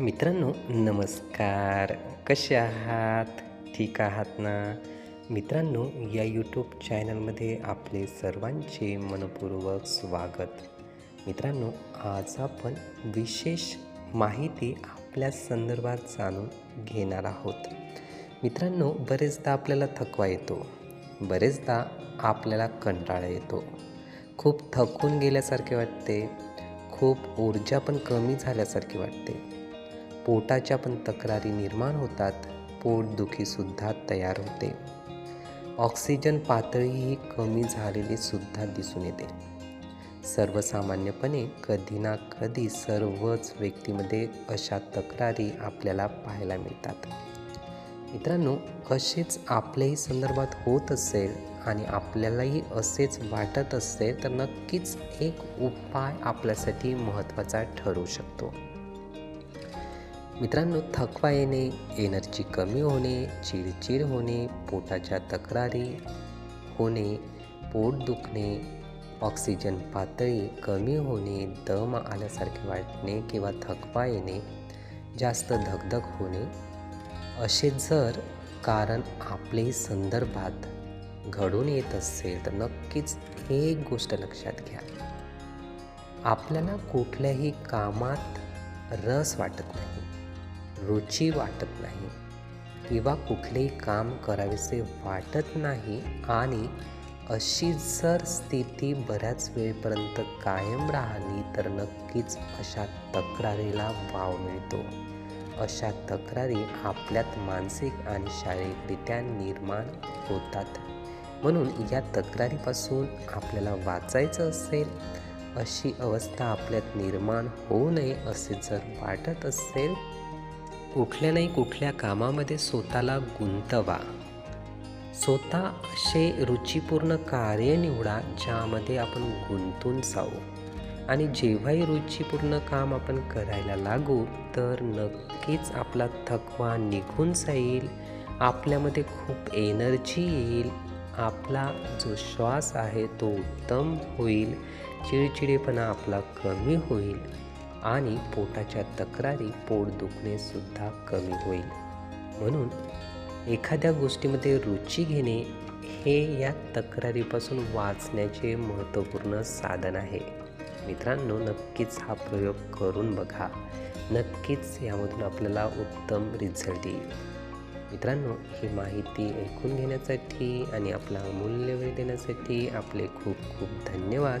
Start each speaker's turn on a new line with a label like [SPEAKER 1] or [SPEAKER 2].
[SPEAKER 1] मित्रांनो नमस्कार. कसे आहात? ठीक आहात ना? मित्रांनो या यूट्यूब चॅनलमध्ये आपले सर्वांचे मनपूर्वक स्वागत. मित्रांनो आज आपण विशेष माहिती आपल्या संदर्भात जाणून घेणार आहोत. मित्रांनो बरेचदा आपल्याला थकवा येतो. बरेचदा आपल्याला कंटाळा येतो. खूप थकून गेल्यासारखे वाटते. खूप ऊर्जा पण कमी झाल्यासारखी वाटते. पोटाच्या पण तक्रारी निर्माण होतात. पोटदुखीसुद्धा तयार होते. ऑक्सिजन पातळीही कमी झालेली सुद्धा दिसून येते. सर्वसामान्यपणे कधी ना कधी सर्वच व्यक्तीमध्ये अशा तक्रारी आपल्याला पाहायला मिळतात. मित्रांनो असेच आपल्याही संदर्भात होत असेल आणि आपल्यालाही असेच वाटत असेल तर नक्कीच एक उपाय आपल्यासाठी महत्त्वाचा ठरू शकतो. मित्रांनो थकवा येणे एनर्जी कमी होणे चिडचिड होणे पोटाच्या तक्रारी होणे पोट दुखणे ऑक्सिजन पातळी कमी होणे दम आल्यासारखे वाटणे किंवा थकवा येणे जास्त धगधग होणे असे जर कारण आपले संदर्भात घडून येत असेल तर नक्कीच एक गोष्ट लक्षात घ्या. आपल्याला कुठल्याही कामात रस वाटत नाही. रुची वाटत नाही. किंवा कुठलेही काम करावेसे वाटत नाही आणि अशी जर स्थिती बऱ्याच वेळपर्यंत कायम राहिली तर नक्कीच अशा तक्रारीला वाव मिळतो. अशा तक्रारी आपल्यात मानसिक आणि शारीरिकरित्या निर्माण होतात. म्हणून या तक्रारीपासून आपल्याला वाचायचं असेल अशी अवस्था आपल्यात निर्माण होऊ नये असे जर वाटत असेल कुठल्या नाही कुठल्या कामामध्ये स्वतःला गुंतवा. स्वतः असे रुचीपूर्ण कार्य निवडा ज्यामध्ये आपण गुंतून जाऊ. आणि जेव्हाही रुचीपूर्ण काम आपण करायला लागू तर नक्कीच आपला थकवा निघून जाईल. आपल्यामध्ये खूप एनर्जी येईल. आपला जो श्वास आहे तो उत्तम होईल. चिडचिडेपणा आपला कमी होईल. आणि पोटाच्या तक्रारी पोट दुखणेसुद्धा कमी होईल. म्हणून एखाद्या गोष्टीमध्ये रुची घेणे हे या तक्रारीपासून वाचण्याचे महत्त्वपूर्ण साधन आहे. मित्रांनो नक्कीच हा प्रयोग करून बघा. नक्कीच यामधून आपल्याला उत्तम रिझल्ट येईल. मित्रांनो ही माहिती ऐकून घेण्यासाठी आणि आपला अमूल्य वेळ देण्यासाठी आपले खूप खूप धन्यवाद.